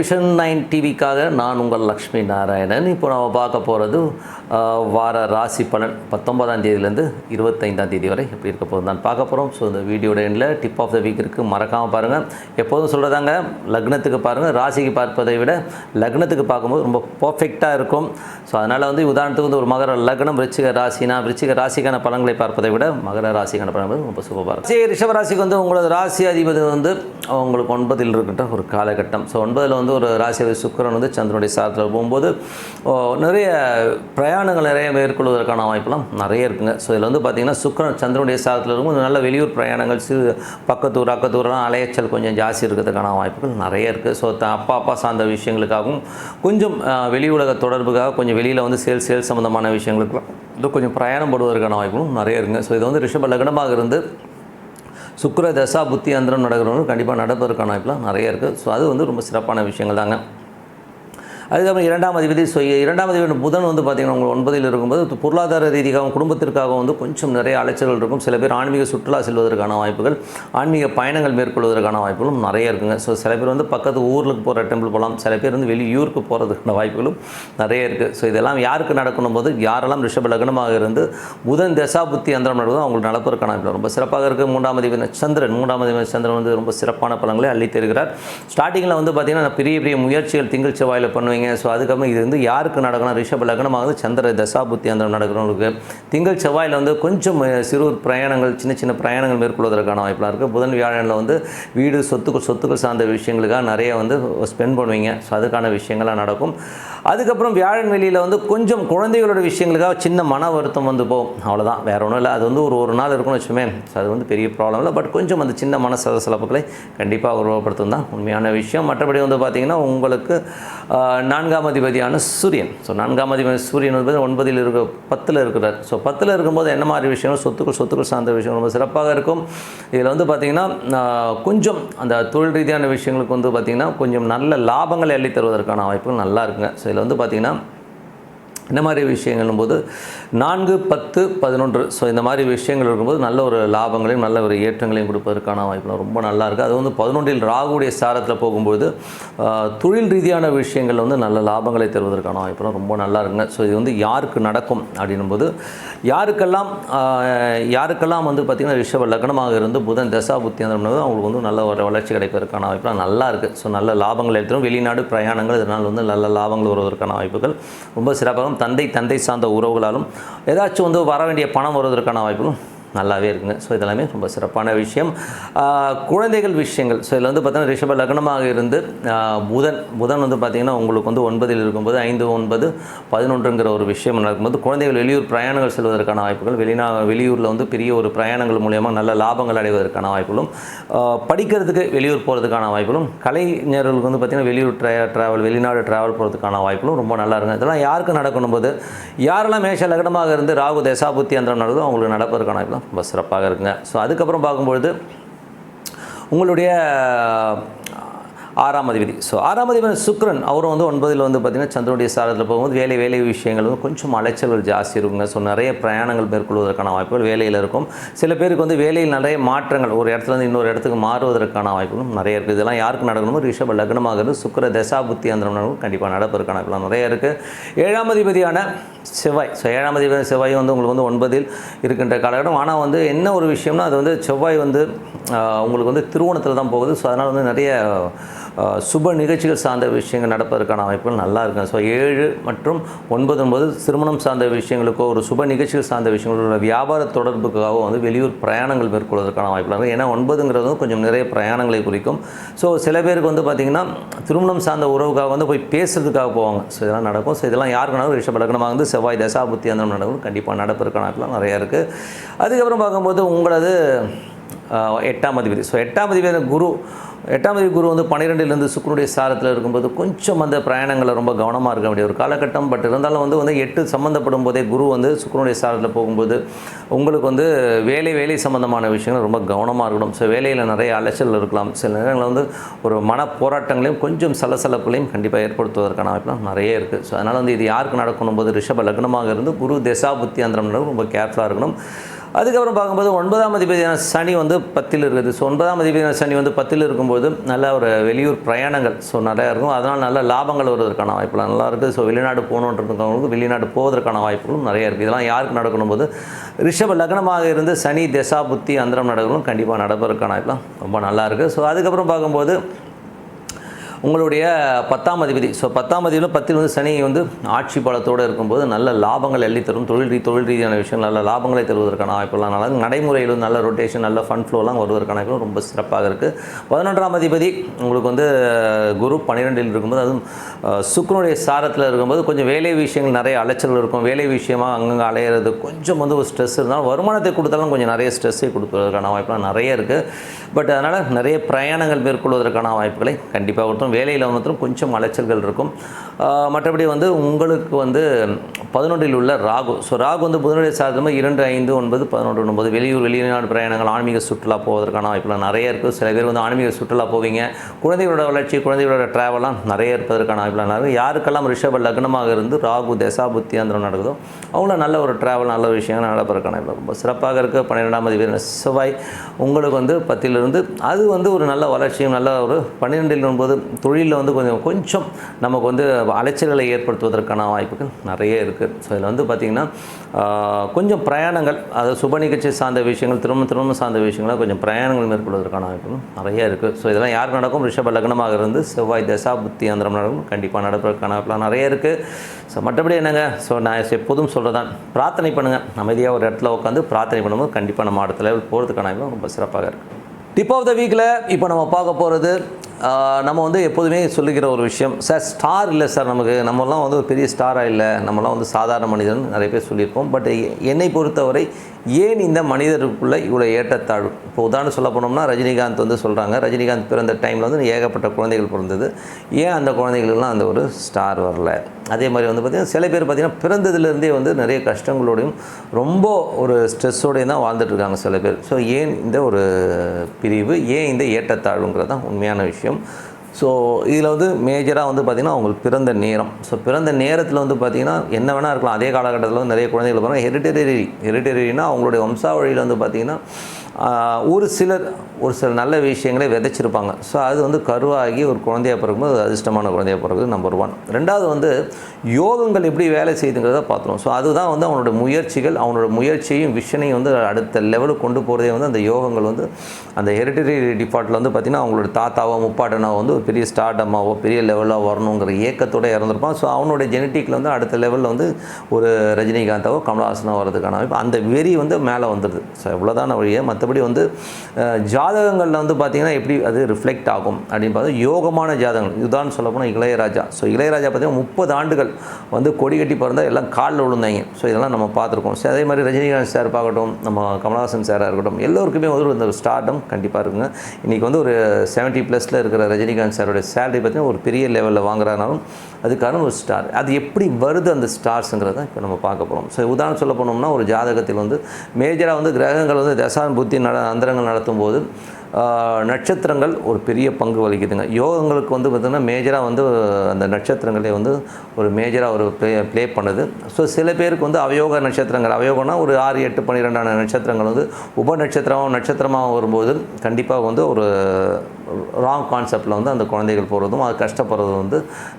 Vision nine டிவிக்காக நான் உங்கள் லக்ஷ்மி நாராயணன். இப்போ நம்ம பார்க்க போகிறது வார ராசி பலன் பத்தொன்பதாம் தேதியிலேருந்து இருபத்தைந்தாம் தேதி வரை எப்படி இருக்க போகுது நான் பார்க்க போகிறோம் ஸோ இந்த வீடியோட எண்டில் டிப் ஆஃப் த வீக் இருக்குது மறக்காமல் பாருங்கள் எப்போதும் சொல்கிறதாங்க லக்னத்துக்கு பாருங்கள் ராசிக்கு பார்ப்பதை விட லக்னத்துக்கு பார்க்கும்போது ரொம்ப பர்ஃபெக்டாக இருக்கும். ஸோ அதனால் வந்து உதாரணத்துக்கு வந்து ஒரு மகர லக்னம் விருச்சிக ராசினா விருச்சிக ராசிக்கான பலன்களை பார்ப்பதை விட மகர ராசிக்கான பலன்கள் ரொம்ப சூப்பராக இருக்கும். சரி ரிஷப ராசிக்கு வந்து உங்களோட ராசி அதிபதி வந்து உங்களுக்கு ஒன்பதில் இருக்கின்ற ஒரு காலகட்டம். ஸோ ஒன்பதில் வந்து ஒரு ராசி சுக்கரன் சுக்கிரன் வந்து சந்திரனுடைய சாரத்தில் போகும்போது ஓ, நிறைய பிரயாணங்கள் நிறைய மேற்கொள்வதற்கான வாய்ப்புலாம் நிறைய இருக்குங்க. ஸோ இதில் வந்து பார்த்திங்கன்னா சுக்கிரன் சந்திரனுடைய சாரத்தில் இருக்கும்போது நல்ல வெளியூர் பிரயாணங்கள் சிறு பக்கத்தூர் அக்கத்தூர்லாம் அலையச்சல் கொஞ்சம் ஜாஸ்தி இருக்கிறதுக்கான வாய்ப்புகள் நிறைய இருக்குது ஸோ த அப்பா அப்பா சார்ந்த விஷயங்களுக்காகவும் கொஞ்சம் வெளி உலக தொடர்புக்காக கொஞ்சம் வெளியில் வந்து சேல் சேல் சம்மந்தமான விஷயங்களுக்குலாம் இது கொஞ்சம் பிரயாணம் போடுவதற்கான வாய்ப்புகளும் நிறைய இருக்குங்க. ஸோ இது வந்து ரிஷப லக்னமாக இருந்து சுக்கர தசா புத்தி அந்தரம் நடக்கிறவங்க கண்டிப்பாக நடப்பதற்கான வாய்ப்புலாம் நிறைய இருக்குது ஸோ அது வந்து ரொம்ப சிறப்பான விஷயங்கள் தாங்க அதுக்கப்புறம் இரண்டாம் அதிபதி ஸோ இரண்டாம் அதிபதி புதன் வந்து பார்த்திங்கன்னா உங்களுக்கு ஒன்பதில் இருக்கும்போது பொருளாதார ரீதியாகவும் குடும்பத்திற்காகவும் வந்து கொஞ்சம் நிறைய அலைச்சல்கள் இருக்கும். சில பேர் ஆன்மீக சுற்றுலா செல்வதற்கான வாய்ப்புகள் ஆன்மீக பயணங்கள் மேற்கொள்வதற்கான வாய்ப்புகளும் நிறைய இருக்குங்க. ஸோ சில பேர் வந்து பக்கத்து ஊருக்கு போகிற டெம்பிள் போகலாம். சில பேர் வந்து வெளியூருக்கு போகிறதுக்கான வாய்ப்புகளும் நிறைய இருக்குது ஸோ இதெல்லாம் யாருக்கு நடக்கணும் போது யாரெல்லாம் ரிஷப லக்னமாக இருந்து புதன் தசா புத்தி அந்தரம் நடக்கும் அவங்களுக்கு நடப்பதற்கான வாய்ப்பு ரொம்ப சிறப்பாக இருக்குது மூன்றாம் அதிபதி சந்திரன் மூன்றாம் அதிபதி சந்திரன் வந்து ரொம்ப சிறப்பான பலங்களை அள்ளி தருகிறார். ஸ்டார்டிங்கில் வந்து பார்த்திங்கன்னா பெரிய பெரிய முயற்சிகள் திங்கள் செவ்வாயில் வைங்க ஸோ அதுக்கப்புறம் இது வந்து யாருக்கு நடக்கணும்? ரிஷப லக்னமாக வந்து சந்திர தசா அந்த நடக்கிறவங்களுக்கு திங்கள் செவ்வாயில் வந்து கொஞ்சம் சிறு பிரயாணங்கள் சின்ன சின்ன பிரயாணங்கள் மேற்கொள்வதற்கான வாய்ப்பெலாம் இருக்குது புதன் வியாழனில் வந்து வீடு சொத்துக்கள் சொத்துக்கள் சார்ந்த விஷயங்களுக்காக நிறைய வந்து ஸ்பெண்ட் பண்ணுவீங்க. ஸோ அதுக்கான விஷயங்கள்லாம் நடக்கும். அதுக்கப்புறம் வியாழன் வெளியில் வந்து கொஞ்சம் குழந்தைகளோட விஷயங்களுக்காக சின்ன மன வருத்தம் வந்து போகும். அவ்வளோதான் வேறு ஒன்றும் இல்லை. அது வந்து ஒரு ஒரு நாள் இருக்கும்னு வச்சுமே ஸோ அது வந்து பெரிய ப்ராப்ளம் இல்லை. பட் கொஞ்சம் அந்த சின்ன மன சலசலப்புகளை கண்டிப்பாக உருவப்படுத்தும் தான் உண்மையான விஷயம். மற்றபடி வந்து பார்த்திங்கன்னா உங்களுக்கு நான்காம் அதிபதியான சூரியன். ஸோ நான்காம் அதிபதி சூரியன் வந்து ஒன்பதில் இருக்க பத்தில் இருக்கிறார். ஸோ பத்தில் இருக்கும்போது என்ன மாதிரி விஷயங்கள்? சொத்துக்கள் சொத்துக்கள் சார்ந்த விஷயங்கள் ரொம்ப சிறப்பாக இருக்கும். இதில் வந்து பார்த்திங்கன்னா கொஞ்சம் அந்த தொழில் ரீதியான விஷயங்களுக்கு வந்து பார்த்திங்கன்னா கொஞ்சம் நல்ல லாபங்களை அள்ளி தருவதற்கான வாய்ப்புகள் நல்லா இருக்குங்க. ஸோ இதில் வந்து பார்த்திங்கன்னா இந்த மாதிரி விஷயங்களும் போது நான்கு பத்து பதினொன்று. ஸோ இந்த மாதிரி விஷயங்கள் இருக்கும்போது நல்ல ஒரு லாபங்களையும் நல்ல ஒரு ஏற்றங்களையும் கொடுப்பதற்கான வாய்ப்புலாம் ரொம்ப நல்லா இருக்குது அது வந்து பதினொன்றில் ராகுடைய சாரத்தில் போகும்போது தொழில் ரீதியான விஷயங்கள் வந்து நல்ல லாபங்களை தருவதற்கான வாய்ப்புலாம் ரொம்ப நல்லா இருக்குங்க. ஸோ இது வந்து யாருக்கு நடக்கும் அப்படின்னும் போது யாருக்கெல்லாம் யாருக்கெல்லாம் வந்து பார்த்திங்கன்னா ரிஷப லக்னமாக இருந்து புதன் தசா புத்தியந்திரம்னது அவங்களுக்கு வந்து நல்ல ஒரு வளர்ச்சி கிடைப்பதற்கான வாய்ப்புலாம் நல்லா இருக்குது ஸோ நல்ல லாபங்கள் எடுத்துரும். வெளிநாடு பிரயாணங்கள் இதனால் வந்து நல்ல லாபங்கள் வருவதற்கான வாய்ப்புகள் ரொம்ப சிறப்பாகவும் தந்தை தந்தை சார்ந்த உறவுகளாலும் ஏதாச்சும் வந்து வர வேண்டிய பணம் வருவதற்கான வாய்ப்புகளும் நல்லாவே இருக்குங்க. ஸோ இதெல்லாமே ரொம்ப சிறப்பான விஷயம். குழந்தைகள் விஷயங்கள். ஸோ இதில் வந்து பார்த்தீங்கன்னா ரிஷப லக்னமாக இருந்து புதன். புதன் வந்து பார்த்திங்கன்னா உங்களுக்கு வந்து ஒன்பதில் இருக்கும்போது ஐந்து ஒன்பது பதினொன்றுங்கிற ஒரு விஷயம் நடக்கும்போது குழந்தைகள் வெளியூர் பிரயாணங்கள் செல்வதற்கான வாய்ப்புகள் வெளிநா வெளியூரில் வந்து பெரிய ஒரு பிரயாணங்கள் மூலயமா நல்ல லாபங்கள் அடைவதற்கான வாய்ப்புகளும் படிக்கிறதுக்கு வெளியூர் போகிறதுக்கான வாய்ப்புகளும் கலைஞர்களுக்கு வந்து பார்த்திங்கன்னா வெளியூர் ட்ரா ட்ராவல் வெளிநாடு ட்ராவல் போகிறதுக்கான வாய்ப்புகளும் ரொம்ப நல்லா இருக்கும் இதெல்லாம் யாருக்கு நடக்கணும் போது யாரெல்லாம் மேஷ லக்னமாக இருந்து ராகு தசாபுத்தி அந்தரம் நடக்குதோ அவங்களுக்கு நடப்பதற்கான வாய்ப்புலாம் ரொம்ப சிறப்பாக இருக்குங்க. ஸோ அதுக்கப்புறம் பார்க்கும்பொழுது உங்களுடைய ஆறாம் அதிபதி. ஸோ ஆறாம் அதிபதி சுக்ரன் அவரும் வந்து ஒன்பதில் வந்து பார்த்திங்கன்னா சந்திரனுடைய சாரத்தில் போகும்போது வேலை வேலை விஷயங்கள் வந்து கொஞ்சம் அலைச்சல்கள் ஜாஸ்தி இருக்குங்க. ஸோ நிறைய பிரயாணங்கள் மேற்கொள்வதற்கான வாய்ப்புகள் வேலையில் இருக்கும். சில பேருக்கு வந்து வேலையில் நிறைய மாற்றங்கள் ஒரு இடத்துல இருந்து இன்னொரு இடத்துக்கு மாறுவதற்கான வாய்ப்புகளும் நிறைய இருக்குது இதெல்லாம் யாருக்கு நடக்கணுமோ ரிஷப லக்னமாக இருந்து சுக்கிர தசா புத்தி அந்த கண்டிப்பாக நடப்பதற்கான வாய்ப்புலாம் நிறைய இருக்குது ஏழாம் அதிபதியான செவ்வாய். ஸோ ஏழாம் அதிபதி செவ்வாய் வந்து உங்களுக்கு வந்து ஒன்பதில் இருக்கின்ற காலகட்டம். ஆனால் வந்து என்ன ஒரு விஷயம்னா அது வந்து செவ்வாய் வந்து உங்களுக்கு வந்து திருவோணத்தில் தான் போகுது. ஸோ அதனால் வந்து நிறைய சுப நிகழ்ச்சிகள் சார்ந்த விஷயங்கள் நடப்பதற்கான வாய்ப்புகள் நல்லா இருக்கும் ஸோ ஏழு மற்றும் ஒன்பது ஒன்பது திருமணம் சார்ந்த விஷயங்களுக்கோ ஒரு சுப நிகழ்ச்சிகள் சார்ந்த விஷயங்களோட வியாபார தொடர்புக்காகவோ வந்து வெளியூர் பிரயாணங்கள் மேற்கொள்வதற்கான வாய்ப்புகள் இருக்கும் ஏன்னா ஒன்பதுங்கிறது வந்து கொஞ்சம் நிறைய பிரயாணங்களை குறிக்கும். ஸோ சில பேருக்கு வந்து பார்த்திங்கன்னா திருமணம் சார்ந்த உறவுக்காக வந்து போய் பேசுகிறதுக்காக போவாங்க. ஸோ இதெல்லாம் நடக்கும். ஸோ இதெல்லாம் யாருக்குனாலும் நடக்கும் வந்து செவ்வாய் தசாபுத்தி அந்த நடக்கும். கண்டிப்பாக நடப்பதற்கான வாய்ப்புலாம் நிறையா இருக்குது அதுக்கப்புறம் பார்க்கும்போது உங்களது எட்டாம் அதிபதி. ஸோ எட்டாம் அதிபதி குரு எட்டாம் அதிபதி குரு வந்து பன்னிரெண்டுலேருந்து சுக்கரனுடைய சாரத்தில் இருக்கும்போது கொஞ்சம் அந்த பிரயாணங்களை ரொம்ப கவனமாக இருக்க வேண்டிய ஒரு காலகட்டம். பட் இருந்தாலும் வந்து வந்து எட்டு சம்மந்தப்படும் போதே குரு வந்து சுக்கரனுடைய சாரத்தில் போகும்போது உங்களுக்கு வந்து வேலை வேலை சம்மந்தமான விஷயங்கள் ரொம்ப கவனமாக இருக்கணும். ஸோ வேலையில் நிறைய அலைச்சல் இருக்கலாம். சில நேரங்களில் வந்து ஒரு மன போராட்டங்களையும் கொஞ்சம் சலசலப்புகளையும் கண்டிப்பாக ஏற்படுத்துவதற்கான வாய்ப்புலாம் நிறைய இருக்குது ஸோ அதனால் வந்து இது யாருக்கு நடக்கணும் போது ரிஷப லக்னமாக இருந்து குரு தசா புத்தி அந்தரம் ரொம்ப கேர்ஃபுல்லாக இருக்கணும். அதுக்கப்புறம் பார்க்கும்போது ஒன்பதாம் அதிபதியான சனி வந்து பத்தில் இருக்குது. ஸோ ஒன்பதாம் அதிபதியான சனி வந்து பத்தில் இருக்கும்போது நல்ல ஒரு வெளியூர் பிரயாணங்கள். ஸோ நிறையா இருக்கும். அதனால் நல்ல லாபங்கள் வருவதற்கான வாய்ப்புலாம் நல்லா இருக்குது. ஸோ வெளிநாடு போகணுன்றவங்களுக்கு வெளிநாடு போவதற்கான வாய்ப்புகளும் நிறையா இருக்குது. இதெல்லாம் யாருக்கு நடக்கணும் போது ரிஷப லக்னமாக இருந்து சனி தசா புத்தி அந்தரம் நடக்கணும். கண்டிப்பாக நடப்பதற்கான வாய்ப்புலாம் ரொம்ப நல்லா இருக்குது. ஸோ அதுக்கப்புறம் பார்க்கும்போது உங்களுடைய பத்தாம் அதிபதி. ஸோ பத்தாம் அதிபதியில் பத்தில் வந்து சனி வந்து ஆட்சி பலத்தோடு இருக்கும்போது நல்ல லாபங்கள் எள்ளி தரும். தொழில் ரீ தொழில் ரீதியான விஷயம் நல்ல லாபங்களை தருவதற்கான வாய்ப்புலாம் நல்லா நடைமுறையில் நல்ல ரொட்டேஷன் நல்ல ஃபண்ட் ஃப்ளோலாம் வருவதற்கான ரொம்ப சிறப்பாக இருக்குது பதினொன்றாம் அதிபதி உங்களுக்கு வந்து குரு பன்னிரெண்டில் இருக்கும்போது அதுவும் அஹ், சாரத்தில் இருக்கும்போது கொஞ்சம் வேலை விஷயங்கள் நிறைய அலைச்சல் இருக்கும். வேலை விஷயமாக அங்கங்கே அலையிறது கொஞ்சம் வந்து ஒரு ஸ்ட்ரெஸ் இருந்தாலும் வருமானத்தை கொடுத்தாலும் கொஞ்சம் நிறைய ஸ்ட்ரெஸ்ஸை கொடுப்பதற்கான வாய்ப்புலாம் நிறைய இருக்குது பட் அதனால் நிறைய பிரயாணங்கள் மேற்கொள்வதற்கான வாய்ப்புகளை கண்டிப்பாக கொடுத்தோம். வேலையில் மாத்திரம் கொஞ்சம் அலைச்சல்கள் இருக்கும். மற்றபடி வந்து உங்களுக்கு வந்து பதினொன்றில் உள்ள ராகு. ஸோ ராகு வந்து புதனுடைய சாதகமாக இரண்டு ஐந்து ஒன்பது பதினொன்று ஒன்பது. வெளியூர் வெளிநாடு பிரயாணங்கள் ஆன்மீக சுற்றுலா போவதற்கான வாய்ப்புலாம் நிறைய இருக்குது சில பேர் வந்து ஆன்மீக சுற்றுலா போவீங்க. குழந்தைகளோட வளர்ச்சி குழந்தைகளோட ட்ராவலாம் நிறைய இருப்பதற்கான வாய்ப்புலாம் நிறைய யாருக்கெல்லாம் ரிஷப லக்னமாக இருந்து ராகு தசா புத்தி அந்த நடக்குதோ அவங்கள நல்ல ஒரு ட்ராவல் நல்ல விஷயங்கள் நடப்பதற்கான வாய்ப்பு ரொம்ப சிறப்பாக இருக்குது பன்னிரெண்டாம் அதிபதி செவ்வாய். உங்களுக்கு வந்து பத்திலிருந்து அது வந்து ஒரு நல்ல வளர்ச்சியும் நல்ல ஒரு பன்னிரெண்டில் ஒன்பது தொழிலில் வந்து கொஞ்சம் கொஞ்சம் நமக்கு வந்து அலைச்சல்களை ஏற்படுத்துவதற்கான வாய்ப்புகள் நிறைய இருக்குது ஸோ இதில் வந்து பார்த்திங்கன்னா கொஞ்சம் பிரயாணங்கள் அது சுப நிகழ்ச்சி சார்ந்த விஷயங்கள் திரும்ப திரும்ப சார்ந்த விஷயங்களாக கொஞ்சம் பிரயாணங்கள் மேற்கொள்வதற்கான வாய்ப்புகள் நிறைய இருக்குது ஸோ இதெல்லாம் யார் நடக்கும்? ரிஷப லக்னமாக இருந்து செவ்வாய் தசா புத்தி அந்தரம் நடக்கும். கண்டிப்பாக நடப்பதற்கான வாய்ப்புலாம் நிறைய இருக்குது ஸோ மற்றபடி என்னங்க? ஸோ நான் எப்போதும் சொல்கிறதான் பிரார்த்தனை பண்ணுங்கள் அமைதியாக ஒரு இடத்துல உட்காந்து பிரார்த்தனை பண்ணும்போது கண்டிப்பாக நம்ம அடுத்த லெவல் போகிறதுக்கான வாய்ப்பு ரொம்ப சிறப்பாக இருக்குது டிப் ஆஃப் த வீக்கில் இப்போ நம்ம பார்க்க போகிறது நம்ம வந்து எப்போதுமே சொல்லிக்கிற ஒரு விஷயம். சார் ஸ்டார் இல்லை சார் நமக்கு. நம்மலாம் வந்து ஒரு பெரிய ஸ்டாராக இல்லை. நம்மலாம் வந்து சாதாரண மனிதன் நிறைய பேர் சொல்லியிருப்போம். பட் என்னை பொறுத்தவரை ஏன் இந்த மனிதருக்குள்ளே இவ்வளோ ஏற்றத்தாழ்வு? இப்போ உதாரணம் சொல்ல போனோம்னா ரஜினிகாந்த் வந்து சொல்கிறாங்க ரஜினிகாந்த் பிறந்த டைமில் வந்து ஏகப்பட்ட குழந்தைகள் பிறந்தது. ஏன் அந்த குழந்தைகளுக்கெல்லாம் அந்த ஒரு ஸ்டார் வரல? அதே மாதிரி வந்து பார்த்திங்கன்னா சில பேர் பார்த்திங்கன்னா பிறந்ததுலேருந்தே வந்து நிறைய கஷ்டங்களோடையும் ரொம்ப ஒரு ஸ்ட்ரெஸ்ஸோடையும் தான் வாழ்ந்துட்டு இருக்காங்க சில பேர். ஸோ ஏன் இந்த ஒரு பிரிவு ஏன் இந்த ஏற்றத்தாழ்வுங்கிறது தான் உண்மையான விஷயம்? ஸோ இதில் வந்து மேஜராக வந்து பார்த்திங்கன்னா அவங்களுக்கு பிறந்த நேரம். ஸோ பிறந்த நேரத்தில் வந்து பார்த்திங்கன்னா என்ன வேணால் இருக்கலாம். அதே காலகட்டத்தில் வந்து நிறைய குழந்தைகள் பாருங்கள் ஹெரிட்டரி ஹெரிட்டரினா அவங்களுடைய வம்சாவழியில் வந்து பார்த்திங்கன்னா ஒரு சிலர் ஒரு சில நல்ல விஷயங்களை விதைச்சிருப்பாங்க. ஸோ அது வந்து கருவாகி ஒரு குழந்தையாக பிறக்கும்போது அது அதிர்ஷ்டமான குழந்தையாக பிறகுது நம்பர் ஒன் ரெண்டாவது வந்து யோகங்கள் எப்படி வேலை செய்யுதுங்கிறத பார்த்துருவோம். ஸோ அதுதான் வந்து அவனோட முயற்சிகள் அவனோட முயற்சியையும் விஷனையும் வந்து அடுத்த லெவலுக்கு கொண்டு போகிறதே வந்து அந்த யோகங்கள் வந்து அந்த ஹெரிட்டரி டிபார்ட்டில் வந்து பார்த்திங்கன்னா அவங்களோட தாத்தாவோ முப்பாட்டனாவோ வந்து ஒரு பெரிய ஸ்டார்டமாவோ பெரிய லெவலாக வரணுங்கிற ஏக்கத்தோடு இறந்துருப்பான். ஸோ அவனோட ஜெனட்டிக்கில் வந்து அடுத்த லெவலில் வந்து ஒரு ரஜினிகாந்தாவோ கமலஹாசனோ வரதுக்கான அந்த வெறி வந்து மேலே வந்துடுது ஸோ இவ்வளோதான வழியே மற்றபடி வந்து ஜாதகங்களில் வந்து பார்த்திங்கன்னா எப்படி அது ரிஃப்ளெக்ட் ஆகும் அப்படின்னு பார்த்தா யோகமான ஜாதகங்கள். இதுதான் சொல்லப்போனால் இளையராஜா. ஸோ இளையராஜா பார்த்திங்கன்னா முப்பது ஆண்டுகள் வந்து கொடி கட்டி பிறந்தால் எல்லாம் காலில் விழுந்தாங்க. ஸோ இதெல்லாம் நம்ம பார்த்துருக்கோம். ஸோ அதே மாதிரி ரஜினிகாந்த் சார் பார்க்கட்டும் நம்ம கமலஹாசன் சாராக இருக்கட்டும் எல்லோருக்குமே வந்து இந்த ஸ்டார்டம் கண்டிப்பாக இருக்குங்க. இன்றைக்கி வந்து ஒரு செவன்ட்டி ப்ளஸில் இருக்கிற ரஜினிகாந்த் சாரோட சேலரி பார்த்தீங்கன்னா ஒரு பெரிய லெவலில் வாங்குறானாலும் அதுக்கான ஒரு ஸ்டார் அது எப்படி வருது அந்த ஸ்டார்ஸுங்கிறத இப்போ நம்ம பார்க்க போகிறோம் ஸோ உதாரணம் சொல்ல போனோம்னா ஒரு ஜாதகத்தில் வந்து மேஜராக வந்து கிரகங்கள் வந்து தசான் புத்தி நட அந்தரங்கள் நடத்தும் போது நட்சத்திரங்கள் ஒரு பெரிய பங்கு வகிக்குதுங்க. யோகங்களுக்கு வந்து பார்த்திங்கன்னா மேஜராக வந்து அந்த நட்சத்திரங்களே வந்து ஒரு மேஜராக ஒரு ப்ளே ப்ளே பண்ணுது. ஸோ சில பேருக்கு வந்து அவயோக நட்சத்திரங்கள் அவயோகம்னா ஒரு ஆறு எட்டு பன்னிரெண்டான நட்சத்திரங்கள் வந்து உப நட்சத்திரமாகவும் நட்சத்திரமாக வரும்போது கண்டிப்பாக வந்து ஒரு ராங் கான்செப்டில் வந்து அந்த குழந்தைகள் போகிறதும் அது கஷ்டப்படுறதும் வந்து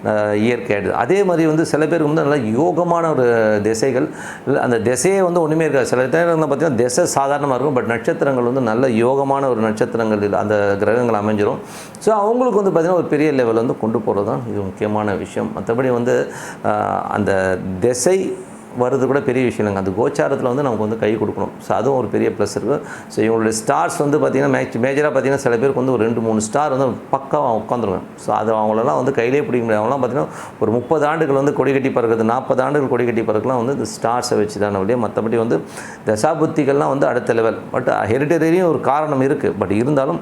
அஹ், இயற்கையாயிடுது. அதே மாதிரி வந்து சில பேருக்கு வந்து நல்லா யோகமான ஒரு திசைகள் இல்லை அந்த திசையே வந்து ஒன்றுமே இருக்காது. சில நேரங்களில் பார்த்தீங்கன்னா திசை சாதாரணமாக இருக்கும் பட் நட்சத்திரங்கள் வந்து நல்ல யோகமான ஒரு நட்சத்திரங்கள் இல்லை அந்த கிரகங்கள் அமைஞ்சிரும். ஸோ அவங்களுக்கு வந்து பார்த்திங்கன்னா ஒரு பெரிய லெவல் வந்து கொண்டு போகிறது தான் இது முக்கியமான விஷயம். மற்றபடி வந்து அந்த திசை வருது கூட பெரிய விஷயம் இல்லைங்க. அந்த கோச்சாரத்தில் வந்து நமக்கு வந்து கை கொடுக்கணும். ஸோ அதுவும் ஒரு பெரிய ப்ளஸ் இருக்குது ஸோ இவங்களுடைய ஸ்டார்ஸ் வந்து பார்த்திங்கன்னா மேட்ச் மேஜராக பார்த்தீங்கன்னா சில பேருக்கு வந்து ஒரு ரெண்டு மூணு ஸ்டார் வந்து பக்காவாக உட்காந்துருவேன். ஸோ அது அவங்களெல்லாம் வந்து கையிலே பிடிக்க முடியாது. அவங்களாம் பார்த்தீங்கன்னா ஒரு முப்பது ஆண்டுகள் வந்து கொடி கட்டி பறக்குது நாற்பது ஆண்டுகள் கொடி கட்டி பறக்கலாம் வந்து இந்த ஸ்டார்ஸை வச்சு தானே வழியாக மற்றபடி வந்து தசாபுத்திகள்லாம் வந்து அடுத்த லெவல் பட் ஹெரிட்டரியும் ஒரு காரணம் இருக்குது பட் இருந்தாலும்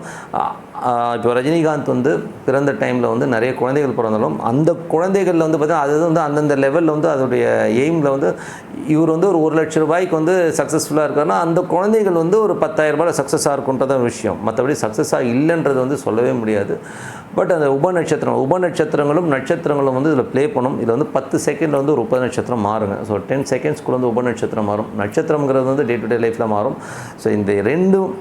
இப்போ ரஜினிகாந்த் வந்து பிறந்த டைமில் வந்து நிறைய குழந்தைகள் பிறந்தாலும் அந்த குழந்தைகளில் வந்து பார்த்தீங்கன்னா அது வந்து அந்தந்த லெவலில் வந்து அதோடைய எய்மில் வந்து இவர் வந்து ஒரு ஒரு லட்ச ரூபாய்க்கு வந்து சக்ஸஸ்ஃபுல்லாக இருக்காருன்னா அந்த குழந்தைகள் வந்து ஒரு பத்தாயிரம் ரூபாயில் சக்ஸஸாக இருக்குன்றத விஷயம். மற்றபடி சக்ஸஸாக இல்லைன்றது வந்து சொல்லவே முடியாது. பட் அந்த உப நட்சத்திரம் உப நட்சத்திரங்களும் நட்சத்திரங்களும் வந்து இதில் ப்ளே பண்ணும். இதில் வந்து பத்து செகண்டில் வந்து ஒரு உப நட்சத்திரம் மாறுங்க. ஸோ டென் செகண்ட்ஸ்க்குள்ள வந்து உப நட்சத்திரம் மாறும். நட்சத்திரங்கிறது வந்து டே டு டே லைஃப்பில் மாறும். ஸோ இந்த ரெண்டும்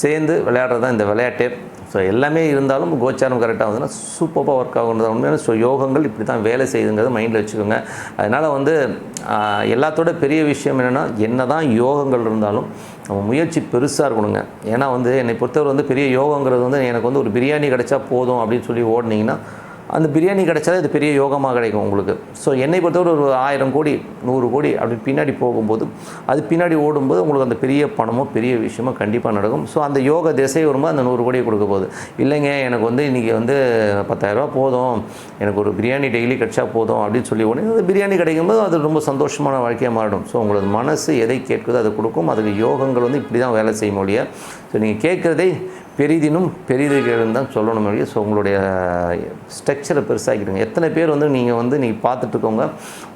சேர்ந்து விளையாடுறது தான் இந்த விளையாட்டே. ஸோ எல்லாமே இருந்தாலும் கோச்சாரம் கரெக்டாக வந்ததுன்னா சூப்பராக ஒர்க் ஆகுன்றது உண்மையான. ஸோ யோகங்கள் இப்படி தான் வேலை செய்யுங்கிறத மைண்டில் வச்சுக்கோங்க. அதனால் வந்து எல்லாத்தோட பெரிய விஷயம் என்னென்னா என்ன தான் யோகங்கள் இருந்தாலும் நம்ம முயற்சி பெருசாக இருக்கணுங்க. ஏன்னா வந்து என்னை பொறுத்தவரை வந்து பெரிய யோகங்கிறது வந்து எனக்கு வந்து ஒரு பிரியாணி கிடைச்சா போதும் அப்படின்னு சொல்லி ஓடினீங்கன்னா அந்த பிரியாணி கிடைச்சாலே அது பெரிய யோகமாக கிடைக்கும் உங்களுக்கு. ஸோ என்னை பொறுத்தவரை ஒரு ஆயிரம் கோடி நூறு கோடி அப்படி பின்னாடி போகும்போது அது பின்னாடி ஓடும்போது உங்களுக்கு அந்த பெரிய பணமோ பெரிய விஷயமோ கண்டிப்பாக நடக்கும். ஸோ அந்த யோக திசை வரும்போது அந்த நூறு கோடியை கொடுக்க போகுது. இல்லைங்க எனக்கு வந்து இன்றைக்கி வந்து பத்தாயிரரூபா போதும். எனக்கு ஒரு பிரியாணி டெய்லி கிடைச்சா போதும் அப்படின்னு சொல்லி உடனே அந்த பிரியாணி கிடைக்கும்போது அது ரொம்ப சந்தோஷமான வாழ்க்கையாக மாறிடும். ஸோ உங்களோட மனசு எதை கேட்குதோ அதை கொடுக்கும். அதுக்கு யோகங்கள் வந்து இப்படி தான் வேலை செய்ய முடியும் ஸோ நீங்கள் கேட்குறதே பெரிதினும் பெரிதுகள்னு தான் சொல்லணும் ஸோ உங்களுடைய ஸ்ட்ரக்சரை பெருசாக்கிடுங்க. எத்தனை பேர் வந்து நீங்கள் வந்து நீங்கள் பார்த்துட்ருக்கவங்க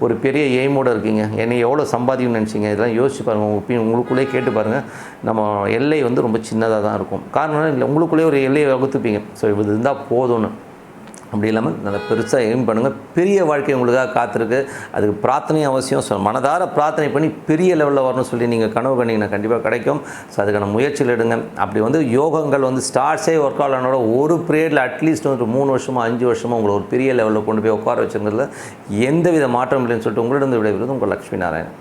ஒரு பெரிய எய்மோடு இருக்கீங்க. என்னை எவ்வளோ சம்பாதிக்கணும்னு நினச்சிங்க? இதெல்லாம் யோசிச்சு பாருங்கள் உங்கள் opinion உங்களுக்குள்ளே கேட்டு பாருங்கள் நம்ம எல்லை வந்து ரொம்ப சின்னதாக தான் இருக்கும். காரணம் இல்லை உங்களுக்குள்ளே ஒரு எல்லையை வகுத்துப்பீங்க. ஸோ இது இருந்தால் போதும்னு. அப்படி இல்லாமல் நல்லா பெருசாக எய்ம் பண்ணுங்கள் பெரிய வாழ்க்கை உங்களுக்காக காத்திருக்கு. அதுக்கு பிரார்த்தனையும் அவசியம். ஸோ மனதார பிரார்த்தனை பண்ணி பெரிய லெவலில் வரணும்னு சொல்லி நீங்கள் கனவு கண்டிங்கன்னா கண்டிப்பாக கிடைக்கும். ஸோ அதுக்கான முயற்சியில் எடுங்க. அப்படி வந்து யோகங்கள் வந்து ஸ்டார்ஸே ஒர்க் ஆகலனோட ஒரு பீரியடில் அட்லீஸ்ட் வந்து மூணு வருஷமோ அஞ்சு வருஷமோ உங்களை ஒரு பெரிய லெவலில் கொண்டு போய் உட்கார வச்சுருங்கிறதுல எந்த வித மாற்றம் இல்லைன்னு சொல்லிட்டு உங்களிடம் விடைபெறுவது உங்கள் லக்ஷ்மி நாராயணன்.